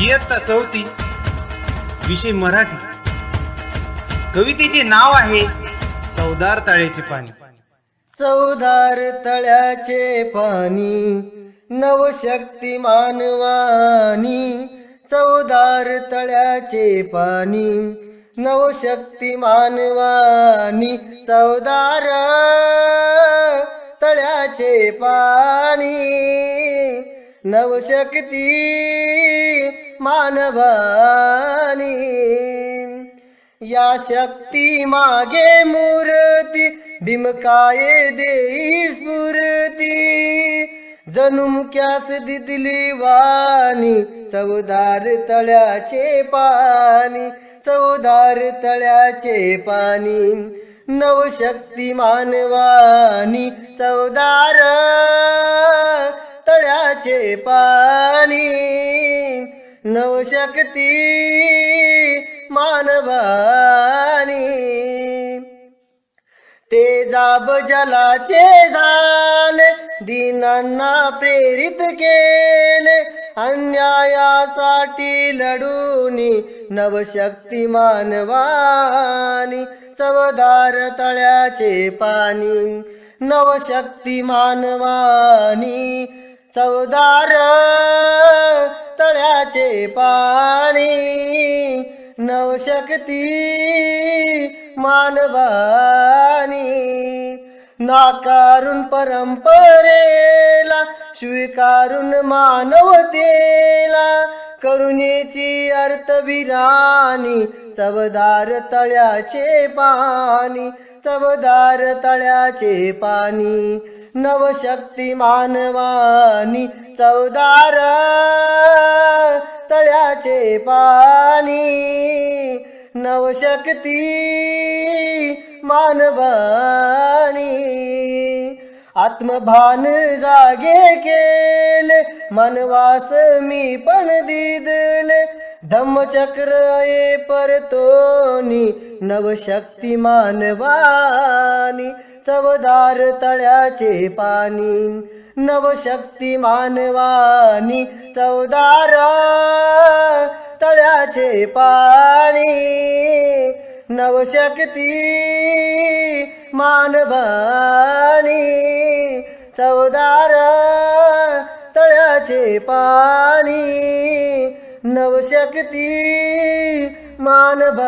चौथी विषय मराठी. कवितेचे नाव आहे चौदार तळ्याचे पाणी. चौदार तळ्याचे पाणी नवशक्ती मानवानी. चौदार तळ्याचे पाणी नवशक्ती मानवानी. चौदार तळ्याचे पाणी. नवशक्ती मानवानी. या शक्ती मागे मूर्ती भीमकाये देई स्फूर्ती. जनुमक्यास दिदली वाणी चौदार तळ्याचे पाणी चौदार तळ्याचे पाणी. नवशक्ती मानवानी चौदार तळ्याचे पाणी नवशक्ती मानवानी. ते जाब जलाचे झाले दिनांना प्रेरित केले. अन्यायासाठी लढूनी नवशक्ती मानवानी. चवदार तळ्याचे पाणी नवशक्ती मानवानी. चवदार तळ्याचे पाणी नवशक्ती मानवानी. नाकारून परंपरेला स्वीकारून मानवतेला करुणेची अर्थविराणी चवदार तळ्याचे पाणी चवदार तळ्याचे पाणी नवशक्ती मानवानी चौदार तळ्याचे पाणी. नवशक्ती मानवानी आत्मभान जागे केले मनवास मी पण दिदले. धम्मचक्र ये परतोनी नवशक्ती मानवानी चवदार तळ्याचे पाणी नवशक्ती मानवानी चवदार तळ्याचे पाणी नवशक्ती मानवानी चवदार तळ्याचे पाणी नवशक्ती मानवानी.